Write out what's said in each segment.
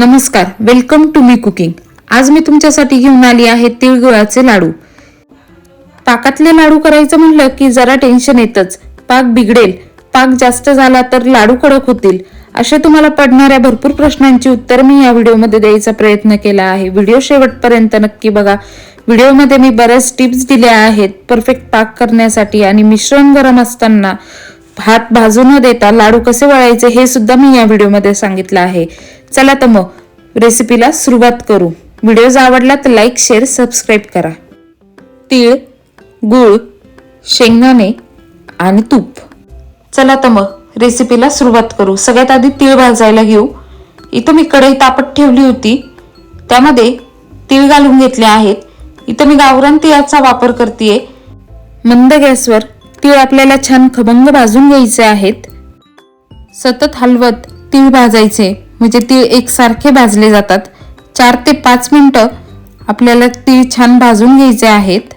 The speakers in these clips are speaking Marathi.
नमस्कार वेलकम टू मी कुकिंग आज मी तुमच्यासाठी घेऊन आली आहे तिळगुळाचे लाडू. पाकातले लाडू करायचं म्हणलं की जरा टेन्शन येतच. पाक बिघडेल. पाक जास्त झाला तर लाडू कडक होतील. अशा तुम्हाला पडणाऱ्या भरपूर प्रश्नांची उत्तर मी या व्हिडिओमध्ये द्यायचा प्रयत्न केला आहे. व्हिडिओ शेवटपर्यंत नक्की बघा. व्हिडिओमध्ये मी बऱ्याच टिप्स दिल्या आहेत. परफेक्ट पाक करण्यासाठी आणि मिश्रण गरम असताना हात भाजू न देता लाडू कसे वळायचे हे सुद्धा मी या व्हिडिओमध्ये सांगितलं आहे. चला तर मग रेसिपीला सुरुवात करू. व्हिडिओ जर आवडला तर लाईक शेअर सबस्क्राईब करा. तीळ गूळ शेंगदाणे आणि तूप. चला तर मग रेसिपीला सुरुवात करू. सगळ्यात आधी तीळ भाजायला घेऊ. इथं मी कढई तापत ठेवली होती. त्यामध्ये तीळ घालून घेतले आहेत. इथं मी गावरान तिळाचा वापर करते मंद गॅसवर तीळ आपल्याला छान खबंग भाजून घ्यायचे आहेत. सतत हलवत तीळ भाजायचे म्हणजे तीळ एकसारखे भाजले जातात. चार ते पाच मिनटं आपल्याला तीळ छान भाजून घ्यायचे आहेत.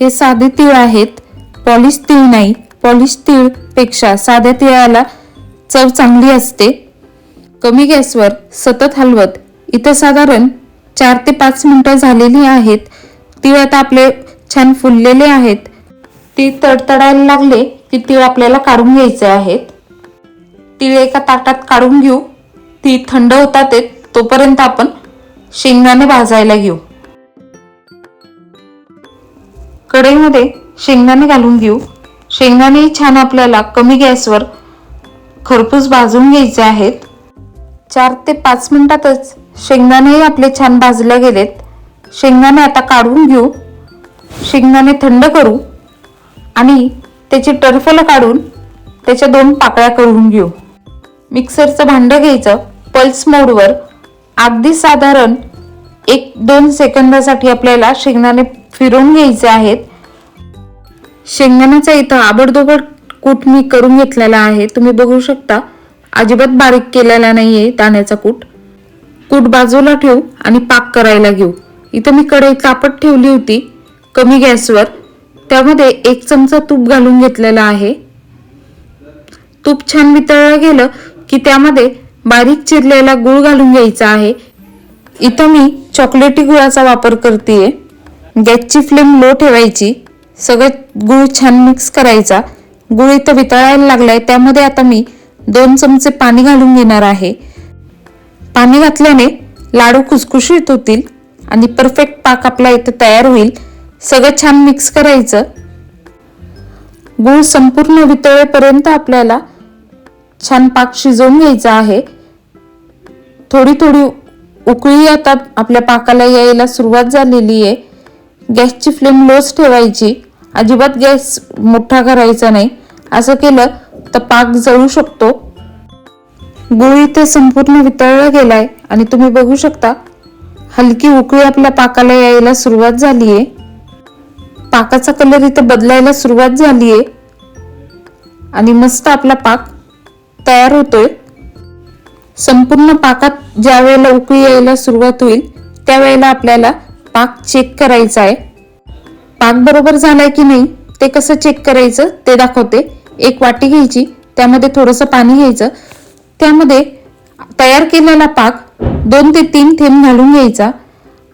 हे साधे तीळ आहेत. पॉलिश तीळ नाही. पॉलिश तीळपेक्षा साध्या तिळाला चव चांगली असते. कमी गॅसवर सतत हलवत इथं साधारण चार ते पाच मिनटं झालेली आहेत. तीळ आता आपले छान फुललेले आहेत. ती तडतडायला लागले की तीळ आपल्याला काढून घ्यायचे आहेत. तीळ एका ताटात काढून घेऊ. ती थंड होतात तोपर्यंत आपण शेंगदाणे भाजायला घेऊ. कढईमध्ये शेंगदाणे घालून घेऊ. शेंगदाणे छान आपल्याला कमी गॅसवर खरपूस भाजून घ्यायचे आहेत. चार ते पाच मिनिटातच शेंगदाणेही आपले छान भाजले गेलेत. शेंगदाणे आता काढून घेऊ. शेंगदाणे थंड करू. आणि त्याची टरफलं काढून त्याच्या दोन पाकळ्या करून घेऊ. मिक्सरचं भांडं घ्यायचं पल्स मोडवर अगदी साधारण एक दोन सेकंदासाठी आपल्याला शेंगदाणे फिरवून घ्यायचे आहेत. शेंगदाण्याचा इथं आबडदोबड कूट मी करून घेतलेला आहे. तुम्ही बघू शकता अजिबात बारीक केलेला नाही आहे दाण्याचा कूट. कूट बाजूला ठेवू आणि पाक करायला घेऊ. इथं मी कढई तापत ठेवली होती कमी गॅसवर. त्यामध्ये एक चमचा तूप घालून घेतलेला आहे. तूप छान वितळलं गेलं की त्यामध्ये बारीक चिरलेला गुळ घालून घ्यायचा आहे. इथं मी चॉकलेटी गुळाचा वापर करते गॅसची फ्लेम लो ठेवायची. सगळं गुळ छान मिक्स करायचा. गुळ इथं वितळायला लागलाय त्यामध्ये आता मी दोन चमचे पाणी घालून घेणार आहे. पाणी घातल्याने लाडू खुसखुशीत होतील आणि परफेक्ट पाक आपला इथं तयार होईल. सगळं छान मिक्स करायचं. गूळ संपूर्ण वितळेपर्यंत आपल्याला छान पाक शिजवून घ्यायचा आहे. थोडी थोडी उकळी आता आपल्या पाकाला यायला सुरुवात झालेली आहे. गॅसची फ्लेम लोच ठेवायची. अजिबात गॅस मोठा करायचा नाही. असं केलं तर पाक जळू शकतो. गुळ इथे संपूर्ण वितळला गेलाय आणि तुम्ही बघू शकता हलकी उकळी आपल्या पाकाला यायला सुरुवात झाली आहे. पाकाचा कलर इथे बदलायला सुरुवात झाली आहे. आणि मस्त आपला पाक तयार होतोय. संपूर्ण पाकात ज्या वेळेला उकळी यायला सुरुवात होईल त्यावेळेला आपल्याला पाक चेक करायचा आहे. पाक बरोबर झालाय की नाही ते कसं चेक करायचं ते दाखवते. एक वाटी घ्यायची त्यामध्ये थोडंसं पाणी घ्यायचं. त्यामध्ये तयार केलेला पाक दोन ते तीन थेंब घालून घ्यायचा.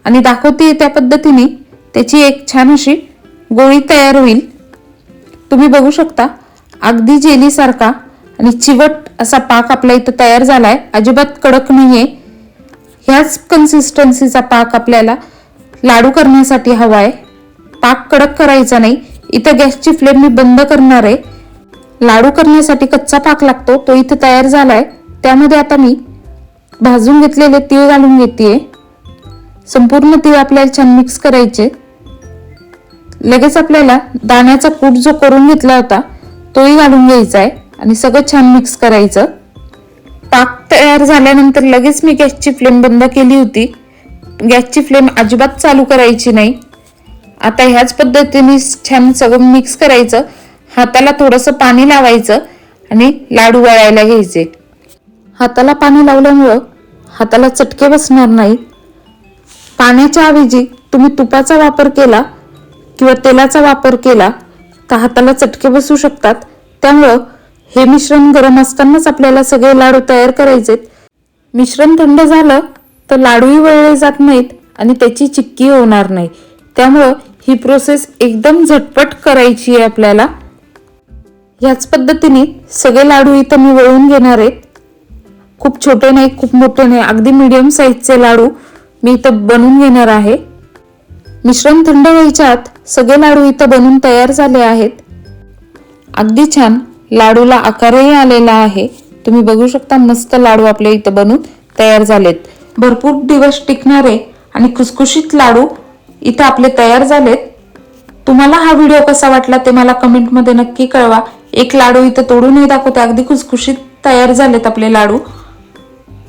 आणि दाखवते त्या पद्धतीने त्याची एक छान अशी गोळी तयार होईल. तुम्ही बघू शकता अगदी जेलीसारखा आणि चिवट असा पाक आपल्या इथं तयार झाला आहे अजिबात कडक नाही आहे ह्याच कन्सिस्टन्सीचा पाक आपल्याला लाडू करण्यासाठी हवा आहे पाक कडक करायचा नाही. इथं गॅसची फ्लेम मी बंद करणार आहे. लाडू करण्यासाठी कच्चा पाक लागतो तो इथं तयार झाला आहे त्यामध्ये आता मी भाजून घेतलेले तीळ घालून घेते संपूर्ण तीळ आपल्याला छान मिक्स करायचे. लगेच आपल्याला दाण्याचा कूट जो करून घेतला होता तोही घालून घ्यायचा आहे आणि सगळं छान मिक्स करायचं. पाक तयार झाल्यानंतर लगेच मी गॅसची फ्लेम बंद केली होती. गॅसची फ्लेम अजिबात चालू करायची नाही. आता ह्याच पद्धतीने छान सगळं मिक्स करायचं. हाताला थोडंसं पाणी लावायचं आणि लाडू वळायला घ्यायचे. हाताला पाणी लावल्यामुळं हाताला चटके बसणार नाही पाण्याच्या ऐवजी तुम्ही तुपाचा वापर केला किंवा तेलाचा वापर केला तर हाताला चटके बसू शकतात. त्यामुळं हे मिश्रण गरम असतानाच आपल्याला सगळे लाडू तयार करायचे मिश्रण थंड झालं तर लाडूही वळले जात नाहीत आणि त्याची चिक्की होणार नाही. त्यामुळं ही प्रोसेस एकदम झटपट करायची आहे आपल्याला. ह्याच पद्धतीने सगळे लाडू इथं मी वळून घेणार आहेत खूप छोटे नाही खूप मोठे नाही अगदी मीडियम साईजचे लाडू मी इथं बनवून घेणार आहे. मिश्रण थंड व्हायच्या आत सगळे लाडू इथं बनून तयार झाले आहेत. अगदी छान लाडूला आकारही आलेला आहे. तुम्ही बघू शकता मस्त लाडू आपल्या इथं बनून तयार झालेत. भरपूर दिवस टिकणारे आणि खुसखुशीत लाडू इथं आपले तयार झालेत. तुम्हाला हा व्हिडिओ कसा वाटला ते मला कमेंटमध्ये नक्की कळवा. एक लाडू इथं तोडूनही दाखवते अगदी खुसखुशीत तयार झालेत आपले लाडू.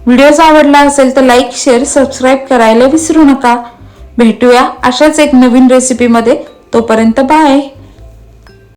व्हिडिओ आवडला असेल तर लाईक शेअर सबस्क्राईब करायला विसरू नका. भेटूया अशाच एक नवीन रेसिपीमध्ये तोपर्यंत बाय